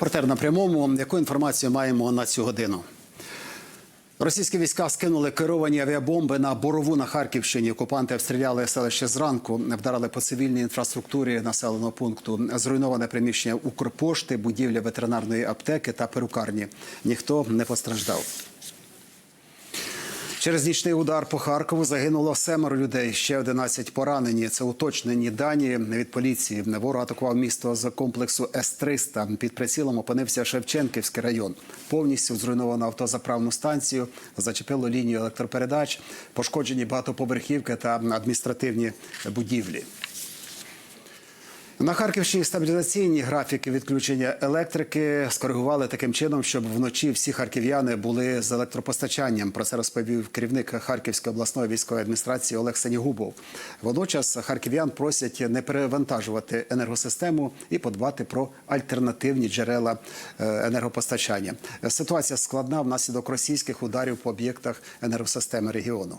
Репортер на прямому. Яку інформацію маємо на цю годину? Російські війська скинули керовані авіабомби на борову на Харківщині. Окупанти обстріляли селище зранку, вдарили по цивільній інфраструктурі населеного пункту. Зруйноване приміщення Укрпошти, будівля ветеринарної аптеки та перукарні. Ніхто не постраждав. Через нічний удар по Харкову загинуло семеро людей. Ще 11 поранені. Це уточнені дані від поліції. Ворог атакував місто з комплексу С-300. Під прицілом опинився Шевченківський район. Повністю зруйновано автозаправну станцію, зачепило лінію електропередач, пошкоджені багатоповерхівки та адміністративні будівлі. На Харківщині стабілізаційні графіки відключення електрики скоригували таким чином, щоб вночі всі харків'яни були з електропостачанням. Про це розповів керівник Харківської обласної військової адміністрації Олег Сенігубов. Водночас харків'ян просять не перевантажувати енергосистему і подбати про альтернативні джерела е, енергопостачання. Ситуація складна внаслідок російських ударів по об'єктах енергосистеми регіону.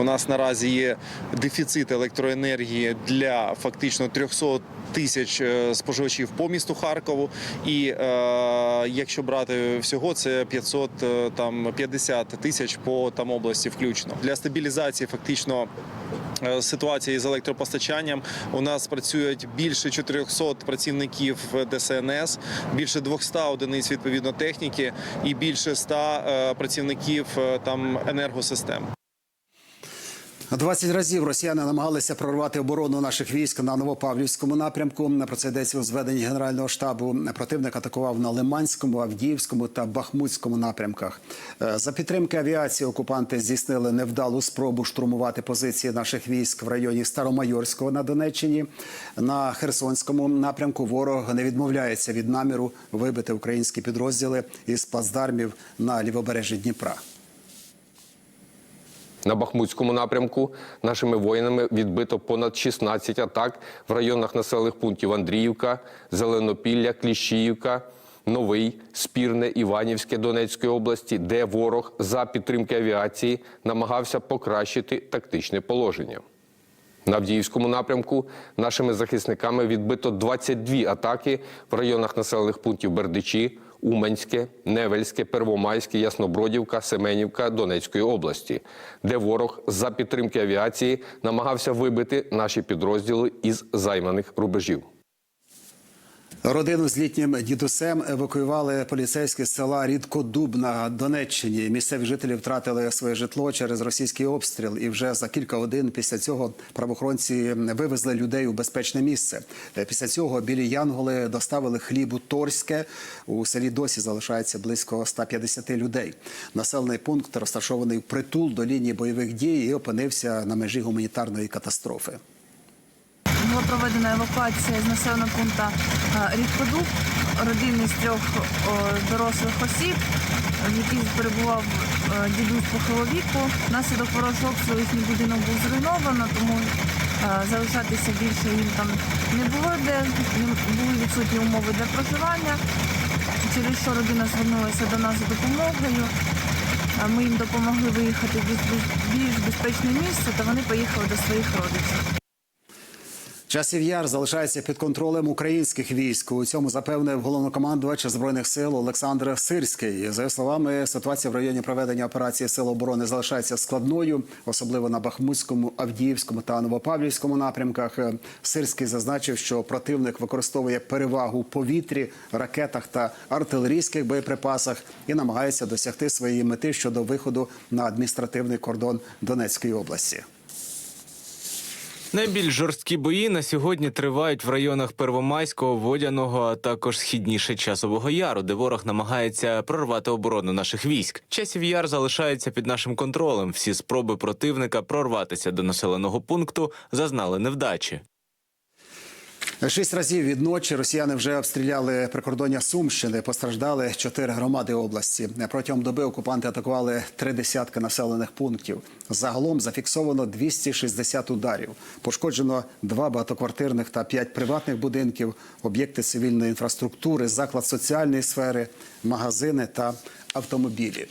У нас наразі є дефіцит електроенергії для фактично 300 тисяч е, споживачів по місту Харкову. І е, якщо брати всього, це 500, е, там 50 тисяч по там області включно. Для стабілізації фактично. е, Ситуації з електропостачанням у нас працюють більше 400 працівників ДСНС, більше 200 одиниць відповідно техніки і більше 100 е, працівників там енергосистем. 20 разів росіяни намагалися прорвати оборону наших військ на Новопавлівському напрямку. Про це йдеться у зведенні Генерального штабу. Противник атакував на Лиманському, Авдіївському та Бахмутському напрямках. Е, За підтримки авіації окупанти здійснили невдалу спробу штурмувати позиції наших військ в районі Старомайорського на Донеччині. На Херсонському напрямку ворог не відмовляється від наміру вибити українські підрозділи із плацдармів на лівобережжі Дніпра. На Бахмутському напрямку нашими воїнами відбито понад 16 атак в районах населених пунктів Андріївка, Зеленопілля, Кліщіївка, Новий, Спірне, Іванівське Донецької області, де ворог за підтримки авіації намагався покращити тактичне положення. На Авдіївському напрямку нашими захисниками відбито 22 атаки в районах населених пунктів Бердичі, Уманське, Невельське, Первомайське, Яснобродівка, Семенівка Донецької області, де ворог за підтримки авіації намагався вибити наші підрозділи із займаних рубежів. Родину з літнім дідусем евакуювали поліцейські з села Рідкодуб на Донеччині. Місцеві жителі втратили своє житло через російський обстріл. І вже за кілька годин після цього правоохоронці вивезли людей у безпечне місце. Після цього білі янголи доставили хліб у Торське. У селі досі залишається близько 150 людей. Населений пункт розташований в притул до лінії бойових дій і опинився на межі гуманітарної катастрофи. Була проведена евакуація з населеного пункту е, Рідкодуб, родини з трьох дорослих осіб, в яких перебував е, дідусь похилого віку. Внаслідок ворожого їхній будинок був зруйновано, тому е, залишатися більше їм там не було де, були відсутні умови для проживання, через що родина звернулася до нас за допомогою. Ми їм допомогли виїхати в більш безпечне місце, та вони поїхали до своїх родичів. Часів яр залишається під контролем українських військ. У цьому запевнив головнокомандувач збройних сил Олександр Сирський. За його словами, ситуація в районі проведення операції Сил оборони залишається складною, особливо на Бахмутському, Авдіївському та Новопавлівському напрямках. Сирський зазначив, що противник використовує перевагу повітрі, ракетах та артилерійських боєприпасах і намагається досягти своєї мети щодо виходу на адміністративний кордон Донецької області. Найбільш жорсткі бої на сьогодні тривають в районах Первомайського, Водяного, а також східніше часового яру, де ворог намагається прорвати оборону наших військ. Часів яр залишається під нашим контролем. Всі спроби противника прорватися до населеного пункту зазнали невдачі. Шість разів від ночі росіяни вже обстріляли прикордоння Сумщини. Постраждали чотири громади області. Протягом доби окупанти атакували три десятки населених пунктів. Загалом зафіксовано 260 ударів. Пошкоджено два багатоквартирних та п'ять приватних будинків, об'єкти цивільної інфраструктури, заклад соціальної сфери, магазини та автомобілі.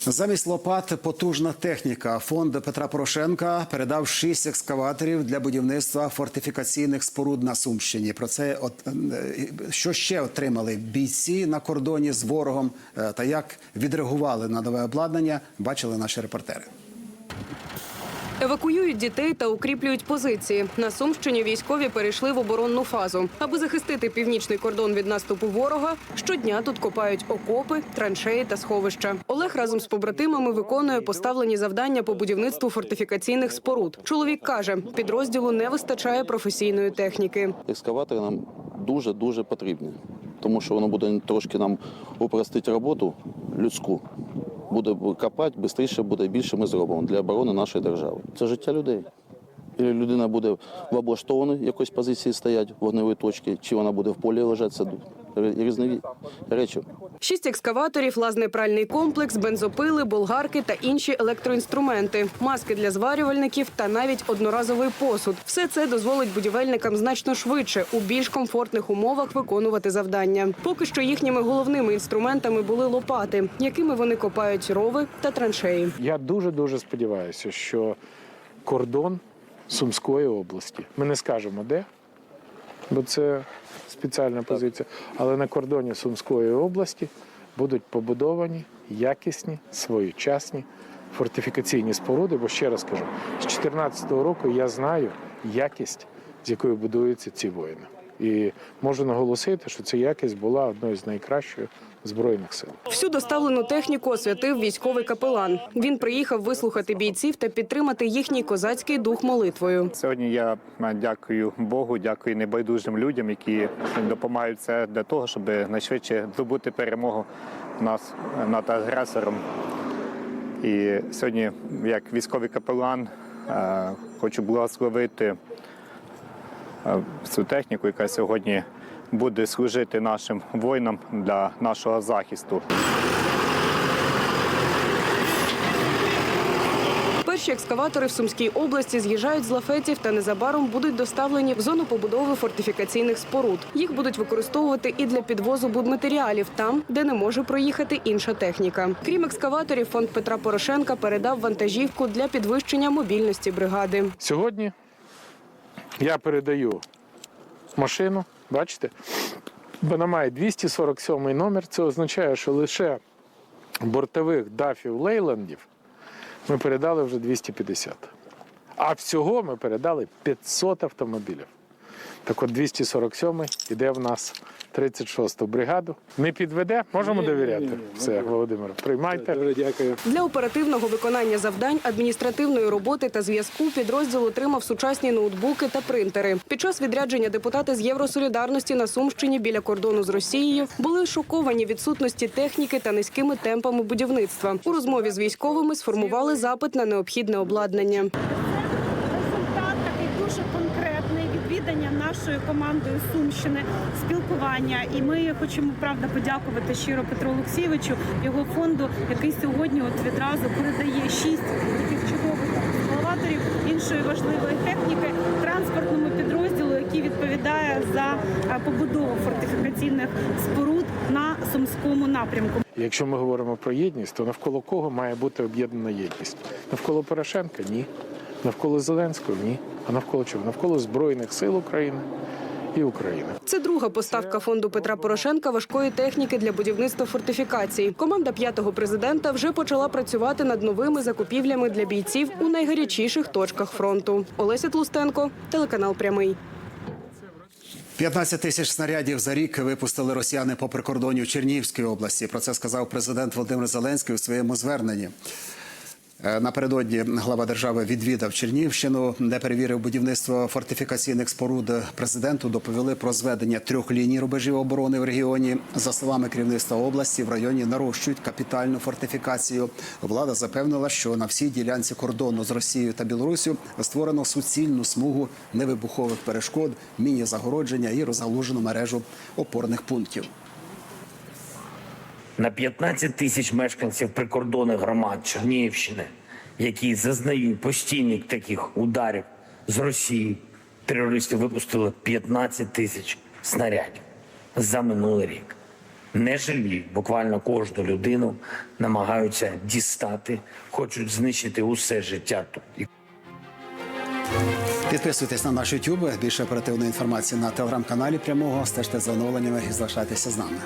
Замість лопат потужна техніка. Фонд Петра Порошенка передав шість екскаваторів для будівництва фортифікаційних споруд на Сумщині. Про це от е, що ще отримали бійці на кордоні з ворогом е, та як відреагували на нове обладнання, бачили наші репортери. Евакуюють дітей та укріплюють позиції. На Сумщині військові перейшли в оборонну фазу. Аби захистити північний кордон від наступу ворога, щодня тут копають окопи, траншеї та сховища. Олег разом з побратимами виконує поставлені завдання по будівництву фортифікаційних споруд. Чоловік каже, підрозділу не вистачає професійної техніки. екскаватори нам дуже дуже потрібні, тому що воно буде трошки нам упростити роботу людську. Буде копати, швидше буде більше ми зробимо для оборони нашої держави. Це життя людей. І людина буде в облаштованій якоїсь позиції стояти, вогневої точки, чи вона буде в полі лежати, це різні речі. Шість екскаваторів, лазний пральний комплекс, бензопили, болгарки та інші електроінструменти, маски для зварювальників та навіть одноразовий посуд. Все це дозволить будівельникам значно швидше у більш комфортних умовах виконувати завдання. Поки що їхніми головними інструментами були лопати, якими вони копають рови та траншеї. Я дуже дуже сподіваюся, що кордон Сумської області. Ми не скажемо де, бо це спеціальна позиція. Але на кордоні Сумської області будуть побудовані якісні, своєчасні фортифікаційні споруди. Бо ще раз кажу, з 2014 року я знаю якість, з якою будуються ці воїни. І можу наголосити, що ця якість була одною з найкращих збройних сил. Всю доставлену техніку освятив військовий капелан. Він приїхав вислухати бійців та підтримати їхній козацький дух молитвою. Сьогодні я е, дякую Богу, дякую небайдужим людям, які допомагають це для того, щоб найшвидше здобути перемогу нас над агресором. І сьогодні, як військовий капелан, е, хочу благословити е, цю техніку, яка сьогодні буде служити нашим воїнам для нашого захисту. Перші екскаватори в Сумській області з'їжджають з лафетів та незабаром будуть доставлені в зону побудови фортифікаційних споруд. Їх будуть використовувати і для підвозу будматеріалів там, де не може проїхати інша техніка. Крім екскаваторів, фонд Петра Порошенка передав вантажівку для підвищення мобільності бригади. Сьогодні я передаю машину, бачите, вона має 247 номер. Це означає, що лише бортових дафів Лейландів ми передали вже 250. А всього ми передали 500 автомобілів. Так от 247 іде в нас 36-ту бригаду. Не підведе, можемо довіряти. Все, Володимир, приймайте. Для оперативного виконання завдань, адміністративної роботи та зв'язку підрозділ отримав сучасні ноутбуки та принтери. Під час відрядження депутати з Євросолідарності на Сумщині біля кордону з Росією були шоковані відсутності техніки та низькими темпами будівництва. У розмові з військовими сформували запит на необхідне обладнання. Нашою командою Сумщини, спілкування. І ми хочемо правда подякувати щиро Петру Олексійовичу, його фонду, який сьогодні от відразу передає шість таких чудових елеваторів іншої важливої техніки транспортному підрозділу, який відповідає за е, побудову фортифікаційних споруд на сумському напрямку. Якщо ми говоримо про єдність, то навколо кого має бути об'єднана єдність? Навколо Порошенка ні. Навколо Зеленського ні. А навколо чого? Навколо Збройних сил України і України. Це друга поставка фонду Петра Порошенка важкої техніки для будівництва фортифікацій. Команда п'ятого президента вже почала працювати над новими закупівлями для бійців у найгарячіших точках фронту. Олеся Тлустенко, телеканал Прямий. 15 тисяч снарядів за рік випустили росіяни по прикордонню Чернігівської області. Про це сказав президент Володимир Зеленський у своєму зверненні. Е, Напередодні глава держави відвідав Чернігівщину, де перевірив будівництво фортифікаційних споруд. Президенту доповіли про зведення трьох ліній рубежів оборони в регіоні. За словами керівництва області, в районі нарощують капітальну фортифікацію. Влада запевнила, що на всій ділянці кордону з Росією та Білоруссю створено суцільну смугу невибухових перешкод, міні-загородження і розгалужену мережу опорних пунктів. На 15 тисяч мешканців прикордонних громад Чернігівщини, які зазнають постійних таких ударів з Росії. Терористи випустили 15 тисяч снарядів за минулий рік. не жаліють. Буквально кожну людину намагаються дістати, хочуть знищити усе життя тут. Підписуйтесь на наш YouTube. Більше оперативної інформації на телеграм-каналі прямого. Стежте за оновленнями і залишайтеся з нами.